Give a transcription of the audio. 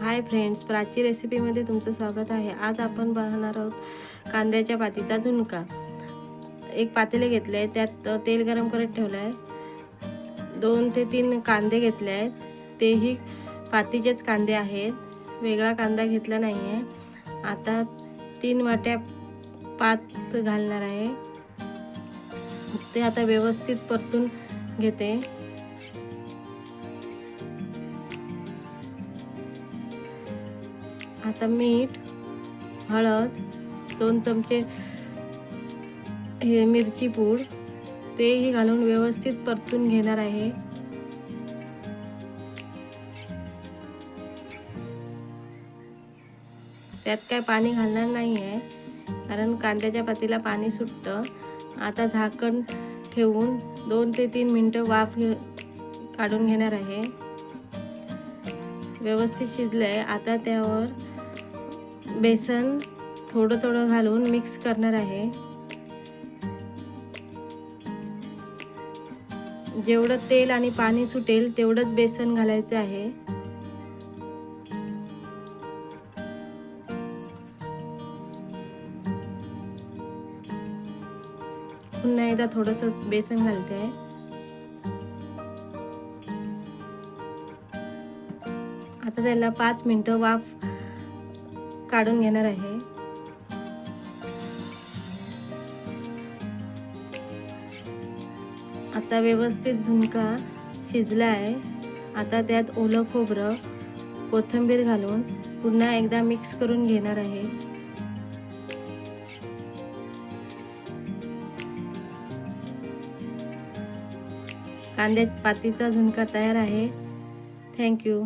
Hi friends Prachi रेसिपीमध्ये तुमचं स्वागत आहे. आज आपण बनवणार आहोत कांद्याच्या पातीचा झुणका. एक पातेले घेतले आहे त्यात तेल गरम करत ठेवलं आहे दोन ते तीन कांदे घेतले आहेत. तेही पातीचेच कांदे आहेत. वेगळा कांदा घेतला नाही आहे आता तीन वाट्या पात घालणार आहे. ते आता व्यवस्थित परतून घेते. आता मीठ हळद दोन चमचे हे मिरची पूड तेही घालून व्यवस्थित परतून घेणार आहे. त्यात काय पाणी घालणार नाही आहे कारण कांद्याच्या पातीला पाणी सुटतं. आता झाकण ठेवून दोन ते तीन मिनटं वाफ घे काढून घेणार आहे. व्यवस्थित शिजलं आहे आता त्यावर बेसन थोडं थोडं घालून मिक्स करणार आहे. जेवढं तेल आणि पाणी सुटेल तेवढंच बेसन घालायचं आहे. पुन्हा एकदा थोडंसं बेसन घालते. आहे आता त्याला पाच मिनटं वाफ काढून घेणार आहे. आता व्यवस्थित झुणका शिजला आहे आता त्यात ओलं खोबरं कोथिंबीर घालून पुन्हा एकदा मिक्स करून घेणार आहे. कांद्यात पातीचा झुणका तयार आहे. थँक्यू